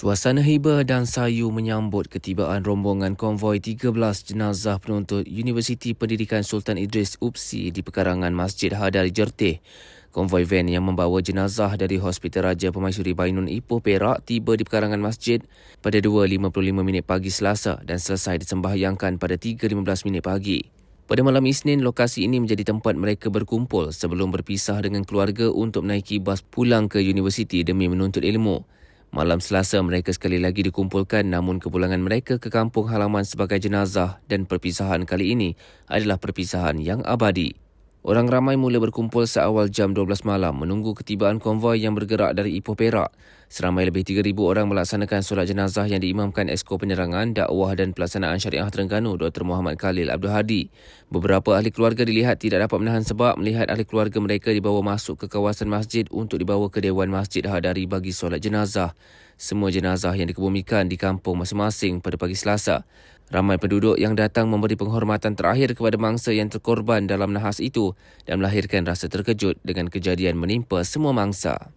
Suasana hiba dan sayu menyambut ketibaan rombongan konvoi 13 jenazah penuntut Universiti Pendidikan Sultan Idris UPSI di pekarangan Masjid Hadari Jertih. Konvoi van yang membawa jenazah dari Hospital Raja Pemaisuri Bainun Ipoh Perak tiba di pekarangan masjid pada 2.55 minit pagi Selasa dan selesai disembahyangkan pada 3.15 minit pagi. Pada malam Isnin, lokasi ini menjadi tempat mereka berkumpul sebelum berpisah dengan keluarga untuk menaiki bas pulang ke universiti demi menuntut ilmu. Malam Selasa mereka sekali lagi dikumpulkan namun kepulangan mereka ke kampung halaman sebagai jenazah dan perpisahan kali ini adalah perpisahan yang abadi. Orang ramai mula berkumpul seawal jam 12 malam menunggu ketibaan konvoi yang bergerak dari Ipoh Perak. Seramai lebih 3,000 orang melaksanakan solat jenazah yang diimamkan Esko Penerangan, Dakwah dan Pelaksanaan Syariah Terengganu Dr. Muhammad Khalil Abdul Hadi. Beberapa ahli keluarga dilihat tidak dapat menahan sebab melihat ahli keluarga mereka dibawa masuk ke kawasan masjid untuk dibawa ke Dewan Masjid Hadari bagi solat jenazah. Semua jenazah yang dikebumikan di kampung masing-masing pada pagi Selasa. Ramai penduduk yang datang memberi penghormatan terakhir kepada mangsa yang terkorban dalam nahas itu dan melahirkan rasa terkejut dengan kejadian menimpa semua mangsa.